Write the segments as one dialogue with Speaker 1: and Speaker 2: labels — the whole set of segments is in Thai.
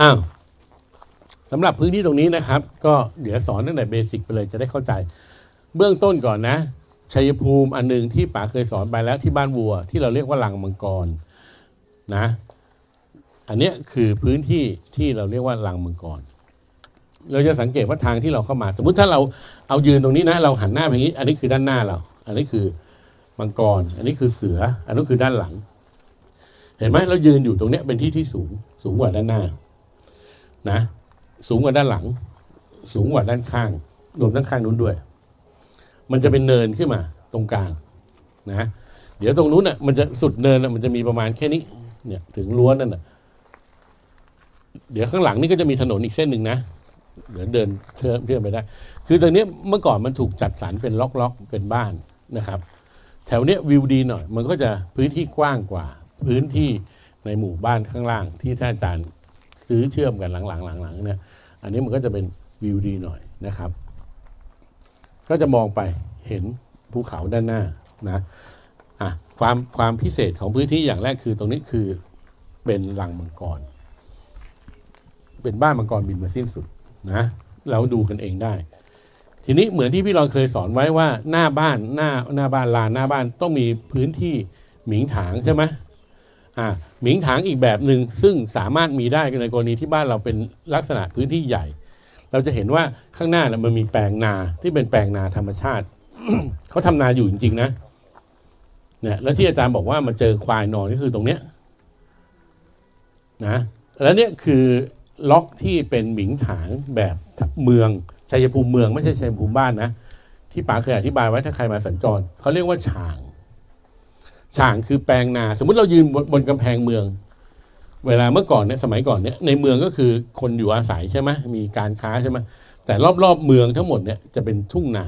Speaker 1: อ้าวสำหรับพื้นที่ตรงนี้นะครับ ก็เดี๋ยวสอนตั้งแต่เบสิกไปเลยจะได้เข้าใจ เบื้องต้นก่อนนะชัยภูมิอันหนึ่งที่ป๋าเคยสอนไปแล้วที่บ้านวัว ที่เราเรียกว่าลังมังกรนะ อันนี้คือพื้นที่ที่เราเรียกว่าลังมังกร เราจะสังเกตว่าทางที่เราเข้ามา สมมุติถ้าเราเอายืนตรงนี้นะ เราหันหน้าไปอย่างนี้ อันนี้คือด้านหน้าเรา อันนี้คือมังกร อันนี้คือเสือ อันนี้นคือด้านหลัง เห็นไหมเรายืนอยู่ตรงนี้เป็นที่ที่สูงสูงกว่าด้านหน้า นะ สูงกว่าด้านหลัง สูงกว่าด้านข้าง รวมด้านข้างนู้นด้วย มันจะเป็นเนินขึ้นมา ตรงกลาง นะ เดี๋ยวตรงนู้นน่ะมันจะสุดเนินน่ะมันจะมีประมาณแค่นี้ เนี่ย ถึงรั้วนนั่นน่ะ เดี๋ยวข้างหลังนี่ก็จะมีถนนอีกเส้นหนึ่งนะเดี๋ยวเดินเชื่อมเชื่อมไปได้ คือตรงนี้เมื่อก่อนมันถูกจัดสรรเป็นล็อกๆเป็นบ้านนะครับ แถวเนี้ยวิวดีหน่อย มันก็จะพื้นที่กว้างกว่า พื้นที่ในหมู่บ้านข้างล่างที่ท่านอาจารย์ ซื้อเชื่อมกันหลังๆๆเนี่ยอันนี้มันก็จะเป็นวิวดีหน่อยนะครับ ก็จะมองไปเห็นภูเขาด้านหน้านะอะความความพิเศษของพื้นที่อย่างแรกคือตรงนี้คือเป็นรังมังกร เป็นบ้านมังกรบินมาสิ้นสุดนะเราดูกันเองได้ ทีนี้เหมือนที่พี่รอนเคยสอนไว้ว่าหน้าบ้านหน้าหน้าบ้านลานหน้าบ้านต้องมีพื้นที่หมิงถางใช่ไหม หมิงถางอีกแบบหนึ่งซึ่งสามารถมีได้ในกรณีที่บ้านเราเป็นลักษณะพื้นที่ใหญ่ เราจะเห็นว่าข้างหน้านะมันมีแปลงนาที่เป็นแปลงนาธรรมชาติเขาทำนาอยู่จริง ๆ นะเนี่ยแล้วที่อาจารย์บอกว่ามาเจอควายนอนก็คือตรงเนี้ยนะแล้วเนี่ยคือล็อกที่เป็นหมิงถางแบบเมืองชัยภูมิเมือง ไม่ใช่ชัยภูมิบ้านนะที่ป๋าเคยอธิบายไว้ถ้าใครมาสัญจรเขาเรียกว่าฉาง ฉางคือแปลงนา สมมุติเรายืนบนบนกำแพงเมือง เวลาเมื่อก่อนเนี่ยสมัยก่อนเนี่ยในเมืองก็คือคนอยู่อาศัยใช่ไหมมีการค้าใช่ไหมแต่รอบๆเมืองทั้งหมดเนี่ยจะเป็นทุ่งนา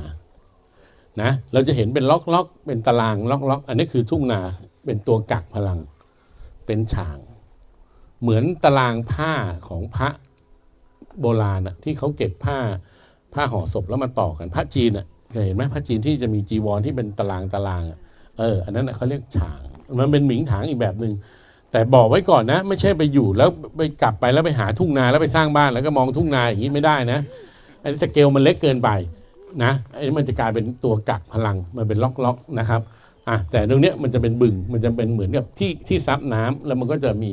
Speaker 1: นะเราจะเห็นเป็นล็อกล็อกๆเป็นตารางล็อกล็อกๆอันนี้คือทุ่งนาเป็นตัวกักพลัง เป็นฉาง เหมือนตารางผ้าของพระโบราณอะที่เขาเก็บผ้าผ้าห่อศพแล้วมาต่อกันพระจีนอะเคยเห็นไหมพระจีนที่จะมีจีวรที่เป็นตารางตารางอะ เอออันนั้นเขาเรียกฉาง มันเป็นหมิงถางอีกแบบหนึ่งแต่บอกไว้ก่อนนะ ไม่ใช่ไปอยู่แล้วไปกลับไปแล้วไปหาทุ่งนาแล้วไปสร้างบ้านแล้วก็มองทุ่งนาอย่างนี้ไม่ได้นะอันนี้สเกลมันเล็กเกินไปนะอันนี้มันจะกลายเป็นตัวกักพลังมันเป็นล็อกๆนะครับอะแต่ตรงเนี้ยมันจะเป็นบึงมันจะเป็นเหมือนกับที่ที่ซับน้ำแล้วมันก็จะมี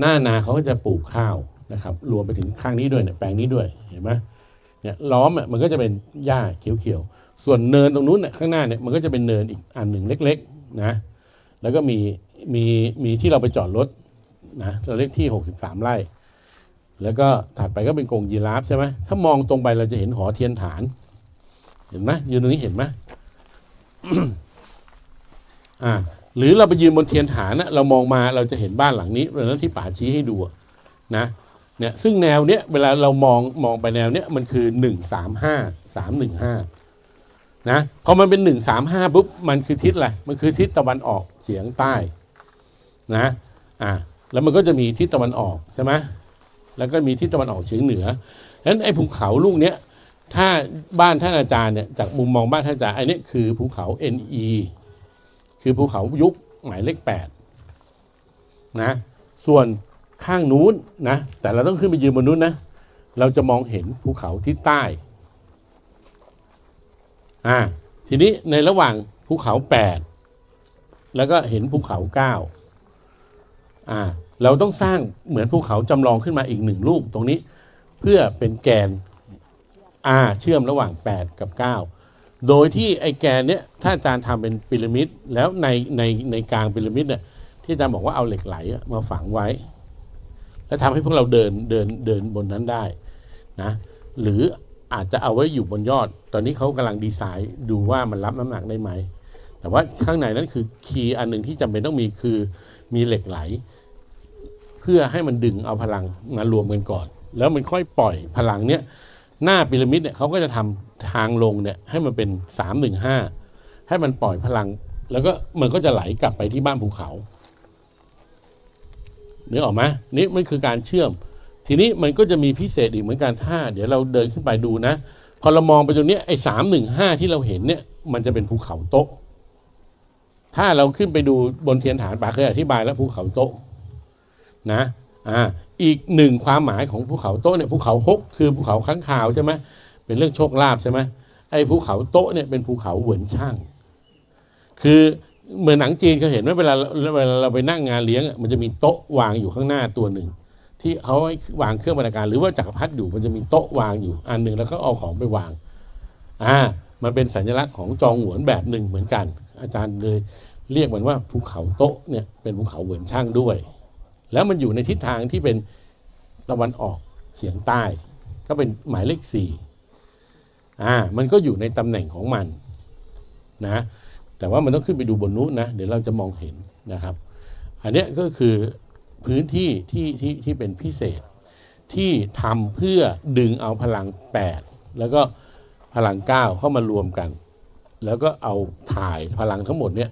Speaker 1: หน้านาเขาก็จะปลูกข้าวนะครับรวมไปถึงข้างนี้ด้วยเนี่ยแปลงนี้ด้วยเห็นไหมเนี่ยล้อมอะมันก็จะเป็นหญ้าเขียวๆ ส่วนเนินตรงนู้นเนี่ยข้างหน้าเนี่ยมันก็จะเป็นเนินอีกอันหนึ่งเล็กๆนะแล้วก็มีมีมีที่เราไปจอดรถนะเราเรียกที่หกสิบสามไร่ แล้วก็ถัดไปก็เป็นกรงยีราฟใช่ไหมถ้ามองตรงไปเราจะเห็นหอเทียนฐาน เห็นไหมยืนตรงนี้เห็นไหมอ่า หรือเราไปยืนบนเทียนฐานนะเรามองมาเราจะเห็นบ้านหลังนี้เวลาที่ป่าชี้ให้ดูนะเนี่ยซึ่งแนวเนี้ยเวลาเรามองมองไปแนวเนี้ยมันคือหนึ่งสามห้าสามหนึ่งห้า นะพอมันเป็นหนึ่งสามห้าปุ๊บมันคือทิศอะไรมันคือทิศตะวันออกเฉียงใต้นะอ่าแล้วมันก็จะมีทิศตะวันออกใช่ไหมแล้วก็มีทิศตะวันออกเฉียงเหนือฉะนั้นไอ้ภูเขาลูกเนี้ยถ้าบ้านท่านอาจารย์เนี่ยจากมุมมองบ้านท่านอาจารย์ไอ้นี่คือภูเขา NE คือภูเขายุคหมายเลขแปดนะ ส่วนข้างนู้นนะ แต่เราต้องขึ้นไปยืนบนนู้นนะ เราจะมองเห็นภูเขาที่ใต้ อ่าทีนี้ในระหว่างภูเขาแปดแล้วก็เห็นภูเขาเก้าอ่า เราต้องสร้างเหมือนภูเขาจำลองขึ้นมาอีกหนึ่งลูกตรงนี้ เพื่อเป็นแกนอ่าเชื่อมระหว่าง8กับ9โดยที่ไอ้แกนเนี้ยถ้าอาจารย์ทำเป็นพีระมิดแล้วในในในกลางพีระมิดเนี่ยที่อาจารย์บอกว่าเอาเหล็กไหลมาฝังไว้ แล้วทำให้พวกเราเดินเดินเดินบนนั้นได้นะหรือ อาจจะเอาไว้อยู่บนยอด ตอนนี้เขากำลังดีไซน์ดูว่ามันรับน้ำหนักได้ไหม แต่ว่าข้างในนั้นคือคีย์อันหนึ่งที่จำเป็นต้องมีคือมีเหล็กไหล เพื่อให้มันดึงเอาพลังมารวมกันก่อน แล้วมันค่อยปล่อยพลังเนี้ยหน้าพีระมิดเนี่ยเขาก็จะทำทางลงเนี่ยให้มันเป็นสามหนึ่งห้าให้มันปล่อยพลัง แล้วก็มันก็จะไหลกลับไปที่บ้านภูเขาเนึกออกไหมนี่มันคือการเชื่อม ทีนี้มันก็จะมีพิเศษอีกเหมือนกันถ้า เดี๋ยวเราเดินขึ้นไปดูนะ พอเรามองไปตรงนี้ไอ้สามหนึ่งห้าที่เราเห็นเนี่ย มันจะเป็นภูเขาโต๊ะ ถ้าเราขึ้นไปดูบนเทียนฐานป่าเคยอธิบายแล้วภูเขาโต๊ะนะอ่าอีกหนึ่งความหมายของภูเขาโต๊ะเนี่ยภูเขาฮกคือภูเขาค้างคาวใช่ไหมเป็นเรื่องโชคลาภใช่ไหมไอ้ภูเขาโต๊ะเนี่ยเป็นภูเขาเหวินช่าง คือเหมือนหนังจีนเขาเห็นว่าเวลาเวลาเราไปนั่งงานเลี้ยงมันจะมีโต๊ะวางอยู่ข้างหน้าตัวหนึ่ง ที่เขาให้วางเครื่องบรรณาการ หรือว่าจักรพรรดิอยู่มันจะมีโต๊ะวางอยู่อันหนึ่งแล้วก็เอาของไปวางอ่ามันเป็นสัญลักษณ์ของจองหวนแบบหนึ่งเหมือนกัน อาจารย์เลยเรียกมันว่าภูเขาโต๊ะเนี่ยเป็นภูเขาเหวินช่างด้วย แล้วมันอยู่ในทิศทางที่เป็นตะวันออกเฉียงใต้ ก็เป็นหมายเลขสี่อ่ามันก็อยู่ในตำแหน่งของมันนะแต่ว่ามันต้องขึ้นไปดูบนนู้นนะเดี๋ยวเราจะมองเห็นนะครับ อันเนี้ยก็คือ พื้นที่ที่ที่ที่เป็นพิเศษ ที่ทำเพื่อดึงเอาพลังแปดแล้วก็พลังเก้าเข้ามารวมกัน แล้วก็เอาถ่ายพลังทั้งหมดเนี่ย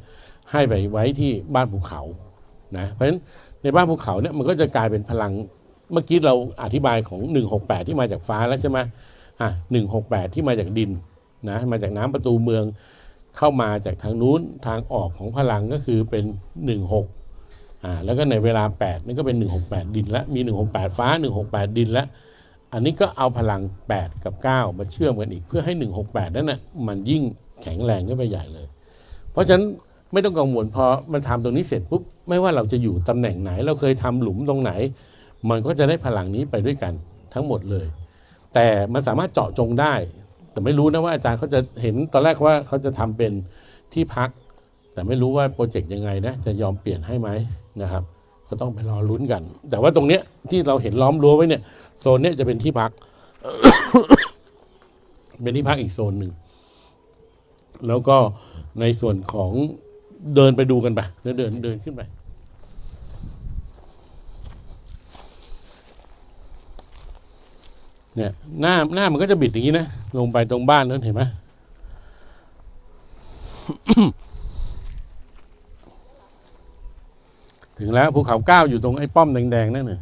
Speaker 1: ให้ไปไว้ที่บ้านภูเขานะเพราะฉะนั้นในบ้านภูเขาเนี่ยมันก็จะกลายเป็นพลังเมื่อกี้เราอธิบายของ 168 ที่มาจากฟ้าแล้วใช่ไหมอะ168 ที่มาจากดินนะมาจากน้ำประตูเมืองเข้ามาจากทางนู้นทางออกของพลังก็คือเป็น 16 อ่าแล้วก็ในเวลา 8นั่นก็เป็น 168 ดินและมี 168 ฟ้า 168 ดินและ อันนี้ก็เอาพลัง 8 กับ 9 มาเชื่อมกันอีกเพื่อให้ 168 นั่นนะ่ะมันยิ่งแข็งแรงขึ้นไปใหญ่เลย เพราะฉะนั้นไม่ต้องกังวลพอมันทำตรงนี้เสร็จปุ๊บไม่ว่าเราจะอยู่ตำแหน่งไหน เราเคยทำหลุมตรงไหน มันก็จะได้พลังนี้ไปด้วยกันทั้งหมดเลย แต่มันสามารถเจาะจงได้ แต่ไม่รู้นะว่าอาจารย์เขาจะเห็นตอนแรกว่าเขาจะทำเป็นที่พัก แต่ไม่รู้ว่าโปรเจกต์ยังไงนะจะยอมเปลี่ยนให้ไหมนะครับ ก็ต้องไปรอลุ้นกัน แต่ว่าตรงเนี้ยที่เราเห็นล้อมรั้วไว้เนี่ยโซนเนี้ยจะเป็นที่พัก เป็นที่พักอีกโซนหนึ่งแล้วก็ในส่วนของเดินไปดูกันไปเดินเดินเดินขึ้นไปเนี่ยหน้าหน้ามันก็จะบิดอย่างนี้นะ ลงไปตรงบ้านนั้นเห็นไหม ถึงแล้วภูเขาเก้าอยู่ตรงไอ้ป้อมแดงๆนั่นน่ะ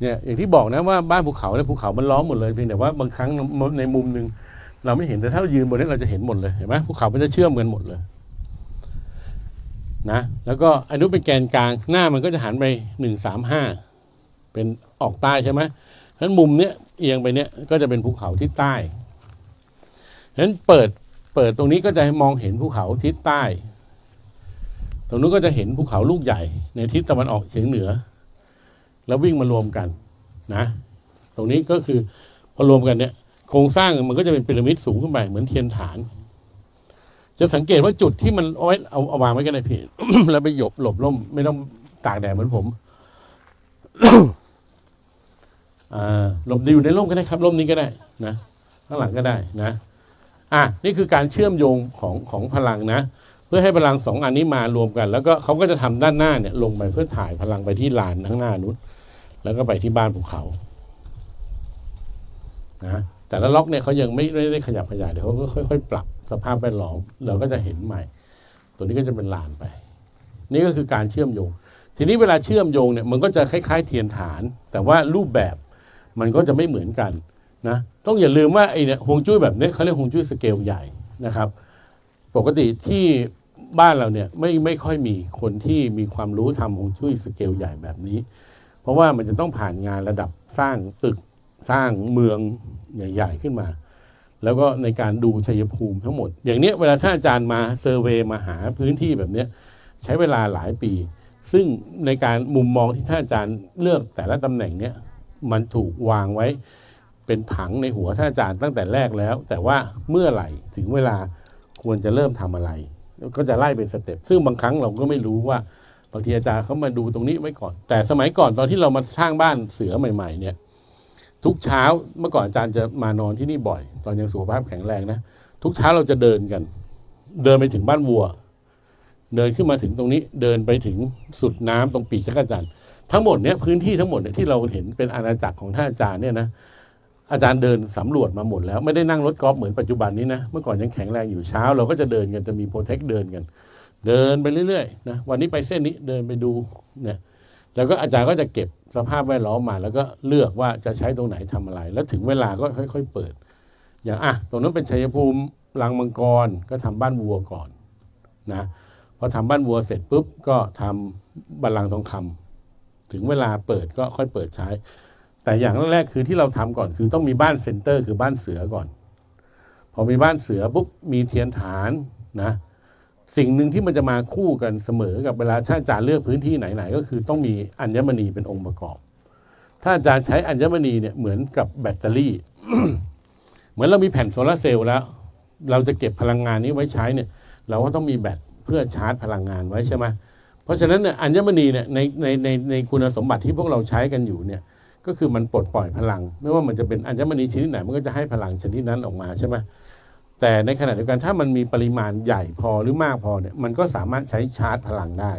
Speaker 1: เนี่ยอย่างที่บอกนะว่าบ้านภูเขาเนี่ยภูเขามันล้อมหมดเลยเพียงแต่ว่าบางครั้งในมุมหนึ่งเราไม่เห็นแต่ถ้าเรายืนบนนี้เราจะเห็นหมดเลยเห็นไหมภูเขามันจะเชื่อมกันหมดเลย นะแล้วก็อนนู้เป็นแกนกลางหน้ามันก็จะหันไปหนึ่งสามห้าเป็นออกใต้ใช่ไหมฉะนั้นมุมเนี้ยเอียงไปเนี้ยก็จะเป็นภูเขาทิศใต้ฉะนั้นเปิดเปิดตรงนี้ก็จะมองเห็นภูเขาทิศใต้ ตรงนู้นก็จะเห็นภูเขาลูกใหญ่ในทิศตะวันออกเฉียงเหนือ แล้ววิ่งมารวมกันนะ ตรงนี้ก็คือพอรวมกันเนี่ยโครงสร้างมันก็จะเป็นพีระมิดสูงขึ้นไปเหมือนเทียนฐาน จะสังเกตว่าจุดที่มันเอาไว้เอาเอาวางไว้กันในเพจแล้วไปหยบหลบร่มไม่ต้องตากแดดเหมือนผมหลบอยู่ในร่มก็ได้ครับร่มนี้ก็ได้นะข้างหลังก็ได้นะ อะนี่คือการเชื่อมโยงของของพลังนะ เพื่อให้พลังสองอันนี้มารวมกัน แล้วก็เขาก็จะทำด้านหน้าเนี่ย ลงไปเพื่อถ่ายพลังไปที่ลานข้างหน้านู้นแล้วก็ไปที่บ้านภูเขานะแต่ละล็อกเนี่ยเขายังไม่ไม่ได้ขยับขยายเดี๋ยวเขาก็ค่อย ๆ ปรับ สภาพแวดล้อมเราก็จะเห็นใหม่ ตัวนี้ก็จะเป็นลานไป นี่ก็คือการเชื่อมโยง ทีนี้เวลาเชื่อมโยงเนี่ยมันก็จะคล้าย ๆ เทียนฐาน แต่ว่ารูปแบบมันก็จะไม่เหมือนกันนะต้องอย่าลืมว่าไอเนี่ยฮวงจุ้ยแบบนี้เขาเรียกฮวงจุ้ยสเกลใหญ่นะครับ ปกติที่บ้านเราเนี่ยไม่ไม่ค่อยมีคนที่มีความรู้ทำฮวงจุ้ยสเกลใหญ่แบบนี้ เพราะว่ามันจะต้องผ่านงานระดับสร้างตึกสร้างเมืองใหญ่ ๆ ขึ้นมา แล้วก็ในการดูชัยภูมิทั้งหมด อย่างเนี้ยเวลาท่านอาจารย์มาเซอร์เวย์มาหาพื้นที่แบบเนี้ยใช้เวลาหลายปี ซึ่งในการมุมมองที่ท่านอาจารย์เลือกแต่ละตำแหน่งเนี้ยมันถูกวางไว้เป็นผังในหัวท่านอาจารย์ตั้งแต่แรกแล้ว แต่ว่าเมื่อไหร่ถึงเวลาควรจะเริ่มทำอะไร ก็จะไล่เป็นสเต็ปซึ่งบางครั้งเราก็ไม่รู้ว่าบางทีอาจารย์เขามาดูตรงนี้ไว้ก่อน แต่สมัยก่อนตอนที่เรามาสร้างบ้านเสือใหม่ ๆ เนี่ย ทุกเช้าเมื่อก่อนอาจารย์จะมานอนที่นี่บ่อย ตอนยังสุขภาพแข็งแรงนะทุกเช้าเราจะเดินกัน เดินไปถึงบ้านวัว เดินขึ้นมาถึงตรงนี้ เดินไปถึงสุดน้ำตรงปีกจักรจันทร์ทั้งหมดเนี้ยพื้นที่ทั้งหมดเนี่ยที่เราเห็นเป็นอาณาจักรของท่านอาจารย์เนี่ยนะอาจารย์เดินสำรวจมาหมดแล้วไม่ได้นั่งรถกอล์ฟเหมือนปัจจุบันนี้นะเมื่อก่อนยังแข็งแรงอยู่เช้า เราก็จะเดินกันจะมีโปรเทคเดินกัน เดินไปเรื่อยๆนะวันนี้ไปเส้นนี้เดินไปดูเนี่ย แล้วก็อาจารย์ก็จะเก็บสภาพแวดล้อมมา แล้วก็เลือกว่าจะใช้ตรงไหนทำอะไร แล้วถึงเวลาก็ค่อย ๆ เปิด อย่างอะตรงนั้นเป็นชัยภูมิลังมังกรก็ทำบ้านวัวก่อนนะพอทำบ้านวัวเสร็จปุ๊บก็ทำบัลลังก์ทองคำถึงเวลาเปิดก็ค่อยเปิดใช้ แต่อย่างแรกๆคือที่เราทำก่อนคือต้องมีบ้านเซ็นเตอร์ คือบ้านเสือก่อน พอมีบ้านเสือปุ๊บมีเทียนฐานนะ สิ่งหนึ่งที่มันจะมาคู่กันเสมอกับเวลาถ้าอาจารย์เลือกพื้นที่ไหนๆก็คือต้องมีอัญมณีเป็นองค์ประกอบ ถ้าอาจารย์ใช้อัญมณีเนี่ยเหมือนกับแบตเตอรี่ เหมือนเรามีแผ่นโซลาร์เซลล์แล้ว เราจะเก็บพลังงานนี้ไว้ใช้เนี่ยเราก็ต้องมีแบตเพื่อชาร์จพลังงานไว้ใช่ไหมเพราะฉะนั้นเนี่ยอัญมณีเนี่ยในในในในคุณสมบัติที่พวกเราใช้กันอยู่เนี่ยก็คือมันปลดปล่อยพลัง ไม่ว่ามันจะเป็นอัญมณีชนิดไหนมันก็จะให้พลังชนิดนั้นออกมาใช่ไหม แต่ในขณะเดียวกันถ้ามันมีปริมาณใหญ่พอหรือมากพอเนี่ยมันก็สามารถใช้ชาร์จพลังได้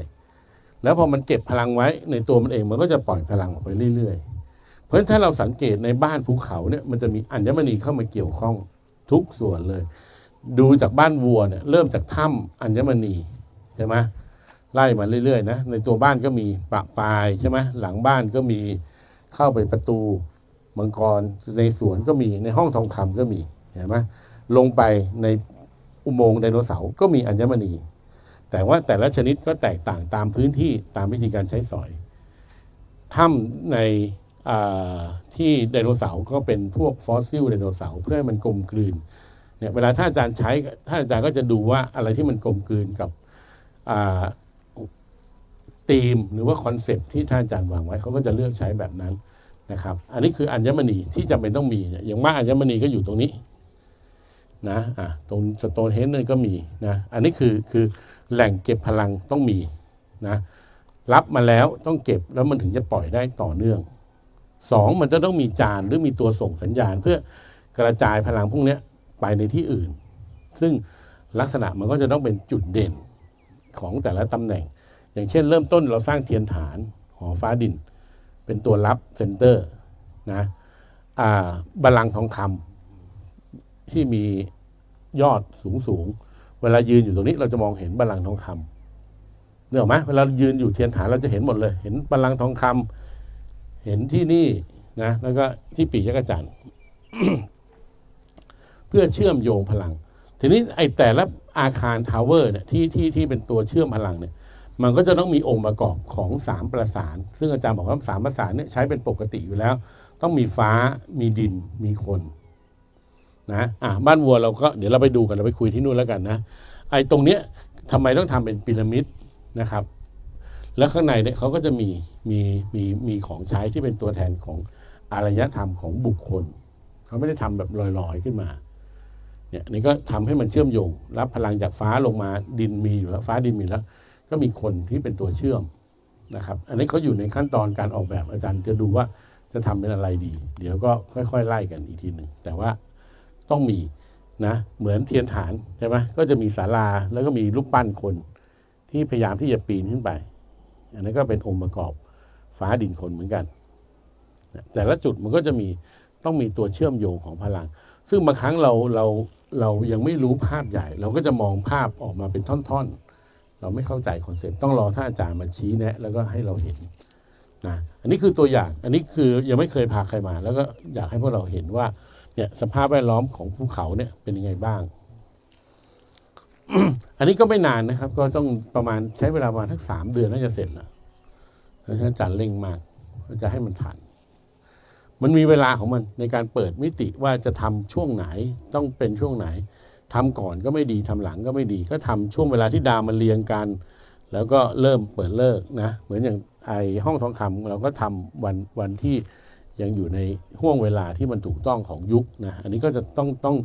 Speaker 1: แล้วพอมันเก็บพลังไว้ในตัวมันเองมันก็จะปล่อยพลังออกไปเรื่อยๆ เพราะฉะนั้นถ้าเราสังเกตในบ้านภูเขาเนี่ยมันจะมีอัญมณีเข้ามาเกี่ยวข้องทุกส่วนเลย ดูจากบ้านวัวเนี่ยเริ่มจากถ้ำอัญมณีใช่ไหมไล่มาเรื่อยๆนะในตัวบ้านก็มีประปายใช่ไหมหลังบ้านก็มีเข้าไปประตูมังกรในสวนก็มีในห้องทองคำก็มีเห็นไหม ลงไปในอุโมงค์ไดโนเสาร์ก็มีอัญมณี แต่ว่าแต่ละชนิดก็แตกต่างตามพื้นที่ตามวิธีการใช้สอยถ้ำในที่ไดโนเสาร์ก็เป็นพวกฟอสซิลไดโนเสาร์เพื่อให้มันกลมกลืนเนี่ยเวลาท่านอาจารย์ใช้ท่านอาจารย์ก็จะดูว่าอะไรที่มันกลมกลืนกับธีมหรือว่าคอนเซปต์ที่ท่านอาจารย์วางไว้เขาก็จะเลือกใช้แบบนั้นนะครับ อันนี้คืออัญมณีที่จำเป็นต้องมีอย่างมากอัญมณีก็อยู่ตรงนี้ นะอะตรงสโตนเฮนนั่นก็มีนะอันนี้คือคือแหล่งเก็บพลังต้องมีนะรับมาแล้วต้องเก็บแล้วมันถึงจะปล่อยได้ต่อเนื่องสองมันจะต้องมีจานหรือมีตัวส่งสัญญาณ เพื่อกระจายพลังพวกนี้ไปในที่อื่น ซึ่งลักษณะมันก็จะต้องเป็นจุดเด่นของแต่ละตำแหน่ง อย่างเช่น เริ่มต้นเราสร้างเทียนฐานหอฟ้าดิน เป็นตัวรับเซนเตอร์นะอ่าบัลลังก์ทองคำ ที่มียอดสูงสูง เวลายืนอยู่ตรงนี้เราจะมองเห็นบัลลังก์ทองคำเนื่อไหมเวลายืนอยู่เทียนฐานเราจะเห็นหมดเลย เห็นบัลลังก์ทองคำเห็นที่นี่นะ แล้วก็ที่ปียักษ์จันทร์เพื่อเชื่อมโยงพลัง ทีนี้ไอ้แต่ละอาคารทาวเวอร์เนี่ยที่ที่ที่เป็นตัวเชื่อมพลังเนี่ย มันก็จะต้องมีองค์ประกอบของสามประสาน ซึ่งอาจารย์บอกว่าสามประสานเนี่ยใช้เป็นปกติอยู่แล้ว ต้องมีฟ้ามีดินมีคน นะอะบ้านวัวเราก็เดี๋ยวเราไปดูกันเราไปคุยที่นู่นแล้วกันนะไอ้ตรงเนี้ยทำไมต้องทำเป็นพีระมิดนะครับ แล้วข้างในเนี่ยเขาก็จะมีมีมีมีของใช้ที่เป็นตัวแทนของอารยธรรมของบุคคล เขาไม่ได้ทำแบบลอยๆขึ้นมาเนี่ยนี่ก็ทำให้มันเชื่อมโยง รับพลังจากฟ้าลงมาดินมีอยู่แล้วฟ้าดินมีแล้ว ก็มีคนที่เป็นตัวเชื่อมนะครับ อันนี้เขาอยู่ในขั้นตอนการออกแบบอาจารย์จะดูว่าจะทำเป็นอะไรดี เดี๋ยวก็ค่อย ๆ ไล่กันอีกทีหนึ่งแต่ว่า ต้องมีนะเหมือนเทียนฐานใช่ไหมก็จะมีศาลาแล้วก็มีรูปปั้นคน ที่พยายามที่จะปีนขึ้นไป อันนี้นก็เป็นองค์ประกอบฟ้าดินคนเหมือนกัน แต่ละจุดมันก็จะมีต้องมีตัวเชื่อมโยงของพลัง ซึ่งบางครั้งเราเราเรายังไม่รู้ภาพใหญ่ เราก็จะมองภาพออกมาเป็นท่อนๆ เราไม่เข้าใจคอนเซ็ปต์ต้องรอท่านอาจารย์มาชี้แนะ แล้วก็ให้เราเห็นนะอันนี้คือตัวอย่างอันนี้คือยังไม่เคยพาใครมา แล้วก็อยากให้พวกเราเห็นว่า เนี่ยสภาพแวดล้อมของภูเขาเนี่ยเป็นยังไงบ้าง อันนี้ก็ไม่นานนะครับ ก็ต้องประมาณใช้เวลาประมาณทั้งสามเดือนน่าจะเสร็จนะแล้วท่านอาจารย์เร่งมากจะให้มันทัน มันมีเวลาของมันในการเปิดมิติว่าจะทำช่วงไหนต้องเป็นช่วงไหนทำก่อนก็ไม่ดีทำหลังก็ไม่ดี ก็ทำช่วงเวลาที่ดาวมันเรียงกัน แล้วก็เริ่มเปิดเลิกนะ เหมือนอย่างไอห้องทองคำเราก็ทำวันวันที่ ยังอยู่ในห่วงเวลาที่มันถูกต้องของยุคนะอันนี้ก็จะต้องต้อง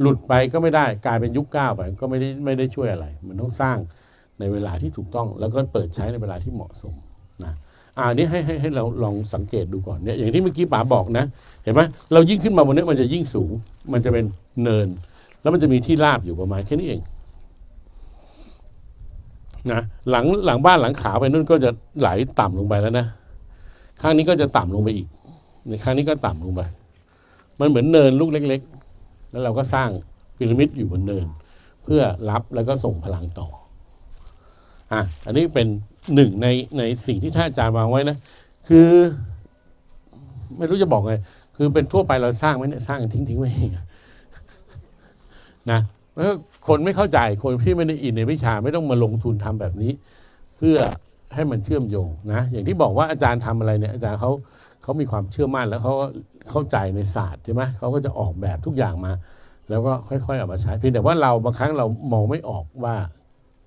Speaker 1: หลุดไปก็ไม่ได้กลายเป็นยุคเก้าไปก็ไม่ได้ไม่ได้ช่วยอะไร มันต้องสร้างในเวลาที่ถูกต้อง แล้วก็เปิดใช้ในเวลาที่เหมาะสมนะอ่านี้ให้ให้ให้เราลองสังเกตดูก่อนเนี่ยอย่างที่เมื่อกี้ป๋าบอกนะ เห็นไหมเรายิ่งขึ้นมาบนนี้มันจะยิ่งสูง มันจะเป็นเนิน แล้วมันจะมีที่ราบอยู่ประมาณแค่นี้เองนะหลังหลังบ้านหลังขาไปนู่นก็จะไหลต่ำลงไปแล้วนะข้างนี้ก็จะต่ำลงไปอีก ในข้งนี้ก็ต่ำลงไป มันเหมือนเนินลูกเล็ก ๆ แล้วเราก็สร้างพีระมิดอยู่บนเนิน เพื่อรับแล้วก็ส่งพลังต่อ อะ อันนี้เป็นหนึ่งในในสิ่งที่ท่านอาจารย์วางไว้นะ คือ ไม่รู้จะบอกไง คือเป็นทั่วไปเราสร้างไว้เนี่ยสร้างทิ้งทิ้งไว้เองอะนะแล้วคนไม่เข้าใจคนที่ไม่ได้อินในวิชาไม่ต้องมาลงทุนทำแบบนี้ เพื่อให้มันเชื่อมโยงนะ อย่างที่บอกว่าอาจารย์ทำอะไรเนี่ย อาจารย์เขา เขามีความเชื่อมั่นแล้วเขาก็เข้าใจในศาสตร์ใช่ไหมเขาก็จะออกแบบทุกอย่างมา แล้วก็ค่อยๆเอามาใช้เพียงแต่ว่าเราบางครั้งเรามองไม่ออกว่า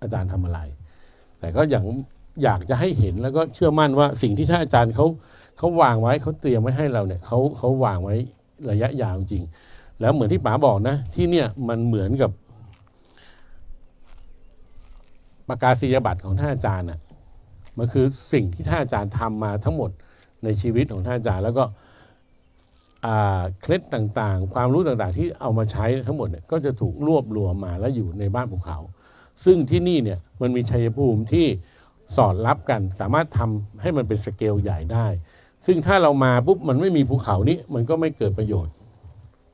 Speaker 1: อาจารย์ทำอะไร แต่ก็อย่างอยากจะให้เห็นแล้วก็เชื่อมั่นว่าสิ่งที่ท่านอาจารย์เขาเขาวางไว้เขาเตรียมไว้ให้เราเนี่ยเขาเขาวางไว้ระยะยาวจริง แล้วเหมือนที่ป๋าบอกนะ ที่เนี่ยมันเหมือนกับประกาศนียบัตรของท่านอาจารย์น่ะมันคือสิ่งที่ท่านอาจารย์ทำมาทั้งหมด ในชีวิตของท่านอาจารย์ แล้วก็เคล็ดต่างๆ ความรู้ต่างๆ ที่เอามาใช้ทั้งหมดเนี่ยก็จะถูกรวบรวมมาแล้วอยู่ในบ้านภูเขา ซึ่งที่นี่เนี่ยมันมีชัยภูมิที่สอดรับกันสามารถทำให้มันเป็นสเกลใหญ่ได้ ซึ่งถ้าเรามาปุ๊บมันไม่มีภูเขานี้มันก็ไม่เกิดประโยชน์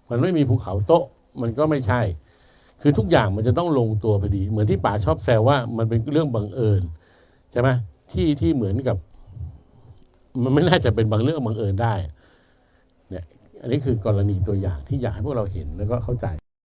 Speaker 1: มันไม่มีภูเขาโต๊ะมันก็ไม่ใช่ คือทุกอย่างมันจะต้องลงตัวพอดี เหมือนที่ป๋าชอบแซวว่ามันเป็นเรื่องบังเอิญใช่ไหมที่ที่เหมือนกับ มันไม่น่าจะเป็นบางเรื่องบังเอิญได้เนี่ยอันนี้คือกรณีตัวอย่างที่อยากให้พวกเราเห็นแล้วก็เข้าใจ